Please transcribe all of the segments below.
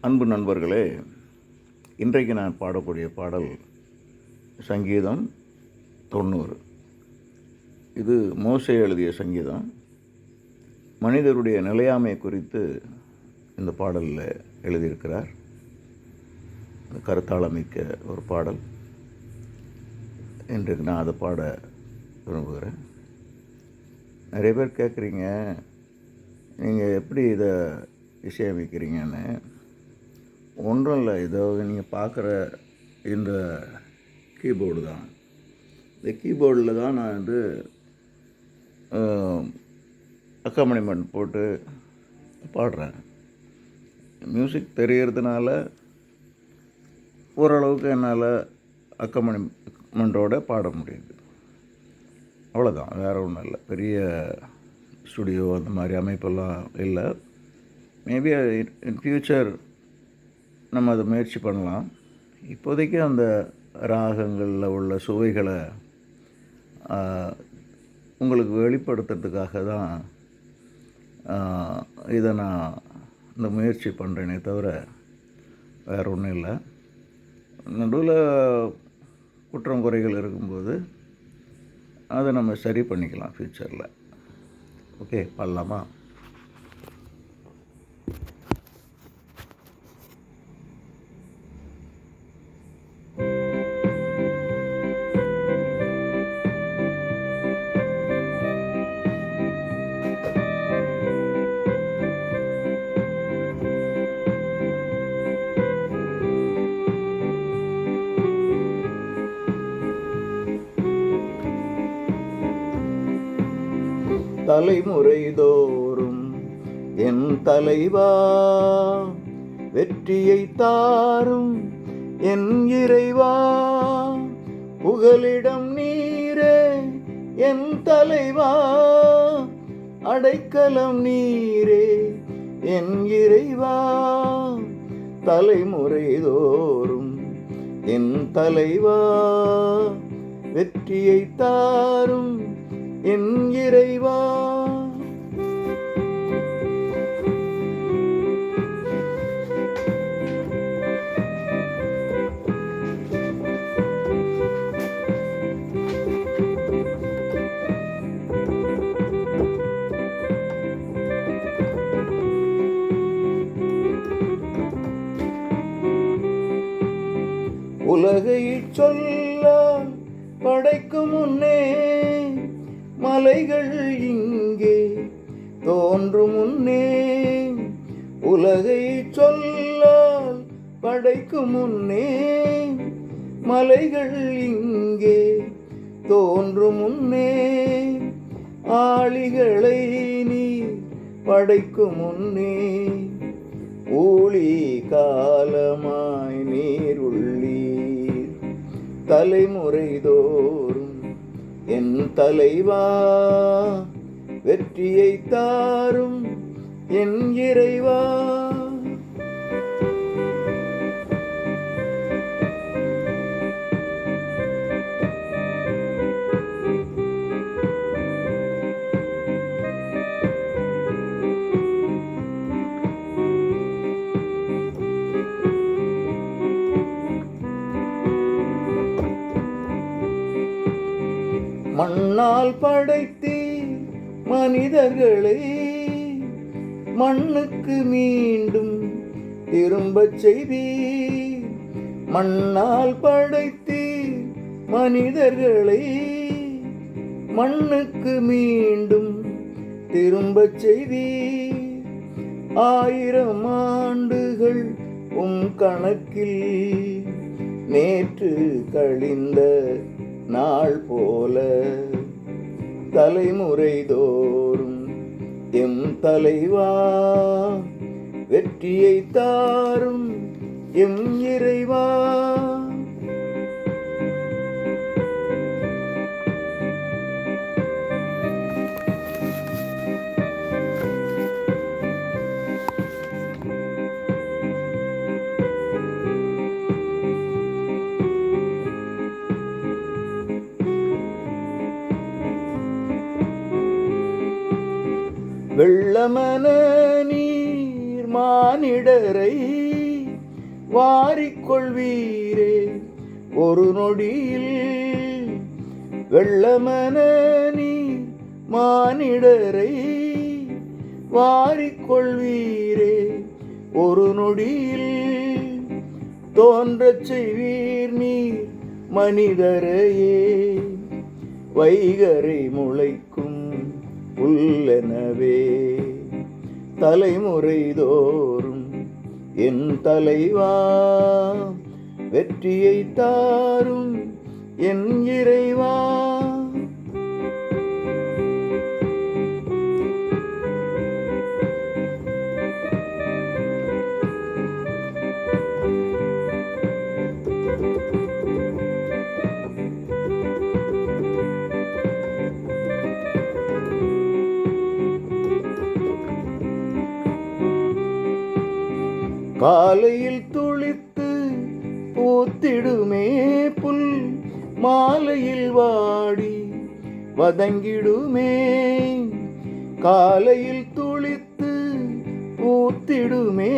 அன்பு நண்பர்களே இன்றைக்கு நான் பாடக்கூடிய பாடல் சங்கீதம் தொண்ணூறு. இது மோசை எழுதிய சங்கீதம். மனிதருடைய நிலையாமை குறித்து இந்த பாடலில் எழுதியிருக்கிறார். கருத்தாளமிக்க ஒரு பாடல். இன்றைக்கு நான் அதை பாட விரும்புகிறேன். நிறைய பேர் கேட்குறீங்க நீங்கள் எப்படி இதை இசையமைக்கிறீங்கன்னு? ஒன்றும் இல்லை இதோ நீங்கள் பார்க்குற இந்த கீபோர்டு தான். இந்த கீபோர்டில் தான் நான் வந்து அக்காமனிமெண்ட் போட்டு பாடுறேன். மியூசிக் தெரியறதுனால ஓரளவுக்கு என்னால் அக்கமனிமெண்ட்டோட பாட முடியுது. அவ்வளோதான் வேறு ஒன்றும் இல்லை. பெரிய ஸ்டுடியோ அந்த மாதிரி அமைப்பெல்லாம் இல்லை. மேபி இன் ஃப்யூச்சர் நம்ம அதை முயற்சி பண்ணலாம். இப்போதைக்கு அந்த ராகங்களில் உள்ள சுவைகளை உங்களுக்கு வெளிப்படுத்துறதுக்காக தான் இதை நான் இந்த முயற்சி பண்ணுறேனே தவிர வேறு ஒன்றும் இல்லை. நடுவில் குற்றம் குறைகள் இருக்கும்போது அதை நம்ம சரி பண்ணிக்கலாம் ஃப்யூச்சரில் ஓகே பண்ணலாமா? தலைமுறைதோறும் என் தலைவா வெற்றியை தாரும் என் இறைவா. புகலிடம் நீரே என் தலைவா அடைக்கலம் நீரே என் இறைவா. தலைமுறைதோறும் என் தலைவா வெற்றியை தாரும் என் இறைவா. நீங்கள் இங்கே தோன்றும் முன்னே உலகை சொல்லால் படைக்கும் முன்னே மலைகள் இங்கே தோன்றும் முன்னே ஆளிகளை நீ படைக்கும் முன்னே ஊழி காலமாய் நீர் உள்ளீர் தலைமுறை தோறும் என் தலைவா வெற்றியை தாரும் என் இறைவா. மண்ணால் படைத்தீ மனிதர்களை மண்ணுக்கு மீண்டும் திரும்பச் செய்தீர் மண்ணால் படைத்தீ மனிதர்களை மண்ணுக்கு மீண்டும் திரும்பச் செய்தீர் ஆயிரம் ஆண்டுகள் உம் கணக்கில் நேற்று கழிந்த நாள் போல தலைமுறை தோறும் எம் தலைவா வெற்றியை தாரும் எம் இறைவா. இளமன நீர் மானிடரை வாரிக்கொள்வீரே ஒரு நொடியில் வெள்ளமன நீர் மானிடரை வாரிக்கொள்வீரே ஒரு நொடியில் தோன்றச் செய்வீர் நீர் மனிதரையே. வைகரை முளைக்கும் புல்லெனவே. தலைமுறை தோறும் என் தலைவா வெற்றியை தாரும் என் இறைவா. காலையில் துளித்து பூத்திடுமே புல் மாலையில் வாடி வதங்கிடுமே. காலையில் துளித்து பூத்திடுமே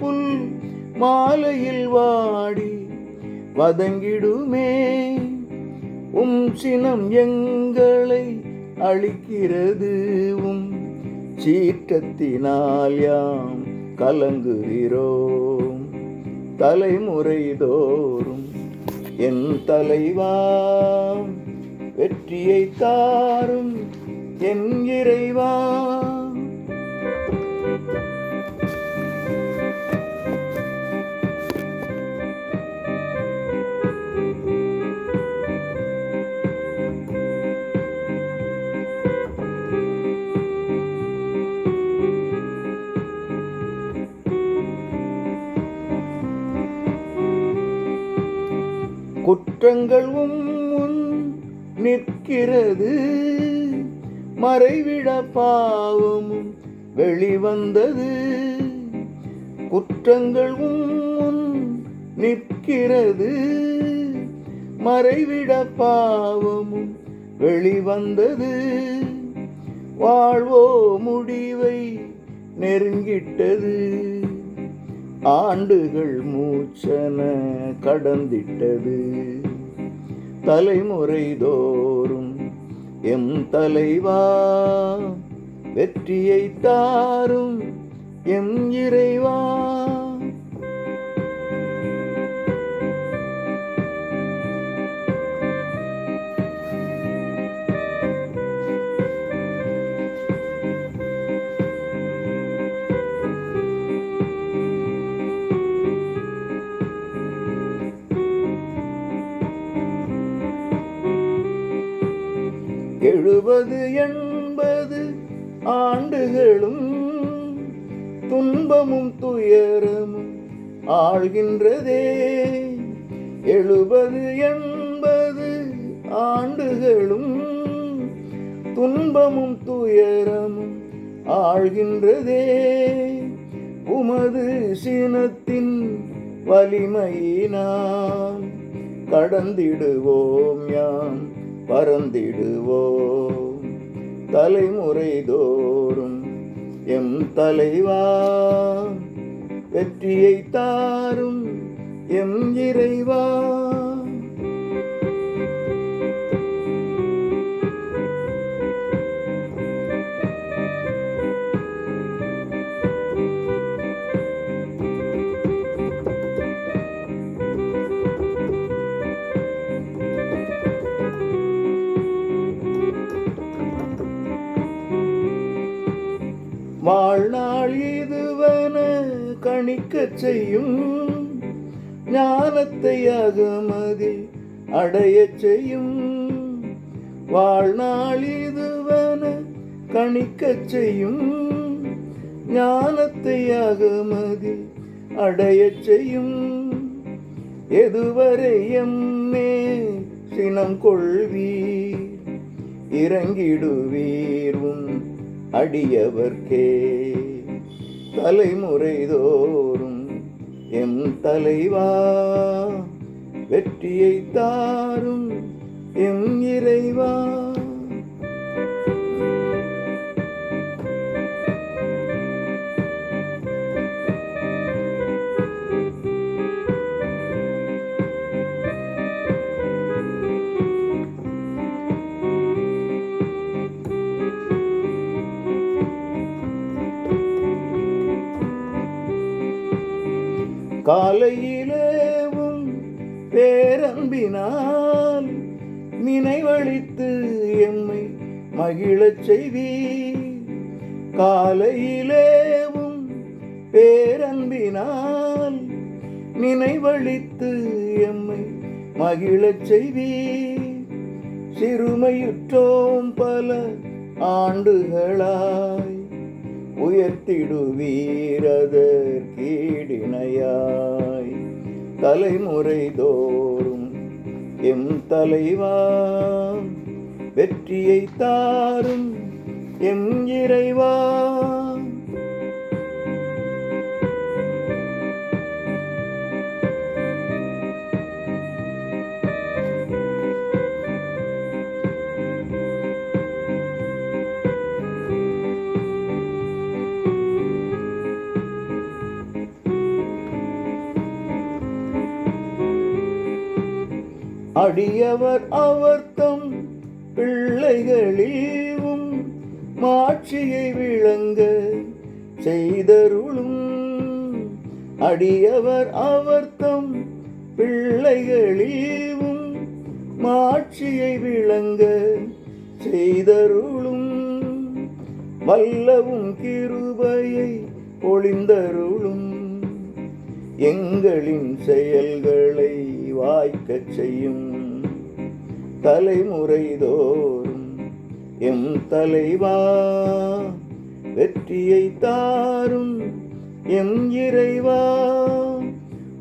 புல் மாலையில் வாடி வதங்கிடுமே. உம் சினம் எங்களை அழிக்கிறது உம் சீற்றத்தினால் யாம் கலங்குகிறோம். தலைமுறை தோறும் என் தலைவா வெற்றியை தாரும் என் இறைவா. குற்றங்கள் உம் முன் நிற்கிறது. மறைவிட பாவமும் வெளிவந்தது. குற்றங்கள் உம் முன் நிற்கிறது. மறைவிட பாவமும் வெளிவந்தது. வாழ்வோ முடிவை நெருங்கிட்டது. ஆண்டுகள் மூச்சன கடந்திட்டது. தலைமுறை தோறும் எம் தலைவா வெற்றியை தாரும் எம் இறைவா. எழுபது எண்பது ஆண்டுகளும் துன்பமும் துயரமும் ஆழ்கின்றதே. எழுபது எண்பது ஆண்டுகளும் துன்பமும் துயரமும் ஆழ்கின்றதே. உமது சினத்தின் வலிமையினால் கடந்திடுவோம் யாம். பறந்திடுவோம். தலைமுறை தோறும் எம் தலைவா வெற்றியை தாரும் எம் இறைவா. வாழ்நாள் இதுவன கணிக்க செய்யும் ஞானத்தை அகமதி அடைய செய்யும். வாழ்நாள் இதுவன கணிக்க செய்யும் ஞானத்தை அகமதி அடைய செய்யும். எதுவரை எம்மே சினம் கொள்வீர்? இறங்கிடுவீர் உன் அடியவர்க்கே. தலைமுறைதோறும் எம் தலைவா வெற்றியை தாரும் எம் இறைவா. காலையிலேவும் பேரம்பினால் நினைவழித்து எம்மை மகிழச் செய்தீர். காலையிலேவும் பேரன்பினால் நினைவழித்து எம்மை மகிழச் செய்தீர். சிறுமையுற்றோம் பல ஆண்டுகளாய் உயர்த்திடுவீரதற்கீடிணையாய் தலைமுறை தோறும் எம் தலைவா வெற்றியை தாரும் எம் இறைவா. அடியவர் அவர்தம் பிள்ளைகளிலும் மாட்சியை விளங்க செய்தருளும். அடியவர் அவர்தம் பிள்ளைகளிலும் மாட்சியை விளங்க செய்தருளும். வல்லவும் கிருபையை பொழிந்தருளும். எங்களின் செயல்களை வாய்க்கச் செய்யும் தலைமுறைதோறும் எம் தலைவா வெற்றியை தாரும் எம் இறைவா.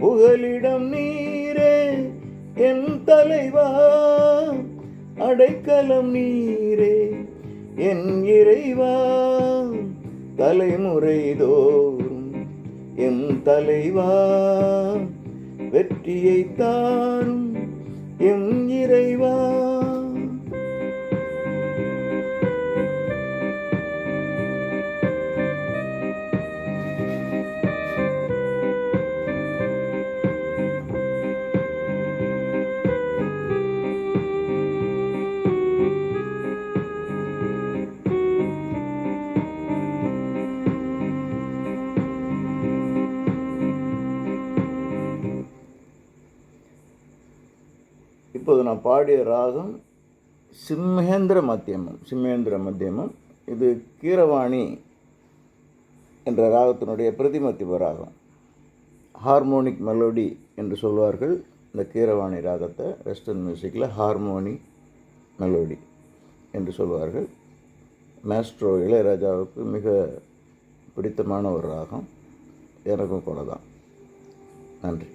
புகலிடம் நீரே என் தலைவா அடைக்கலம் நீரே என் இறைவா. தலைமுறைதோறும் எம் தலைவா. வெற்றியை தாரும் எம் இறைவா. இப்போது நான் பாடிய ராகம் சிம்மேந்திர மத்தியமம் சிம்மேந்திர மத்தியமம். இது கீரவாணி என்ற ராகத்தினுடைய பிரதிமத்திய ராகம். ஹார்மோனிக் மெலோடி என்று சொல்வார்கள் இந்த கீரவாணி ராகத்தை. வெஸ்டர்ன் மியூசிக்கில் ஹார்மோனி மெலோடி என்று சொல்வார்கள். மேஸ்ட்ரோ இளையராஜாவுக்கு மிக பிடித்தமான ஒரு ராகம். எனக்கும் கூட தான். நன்றி.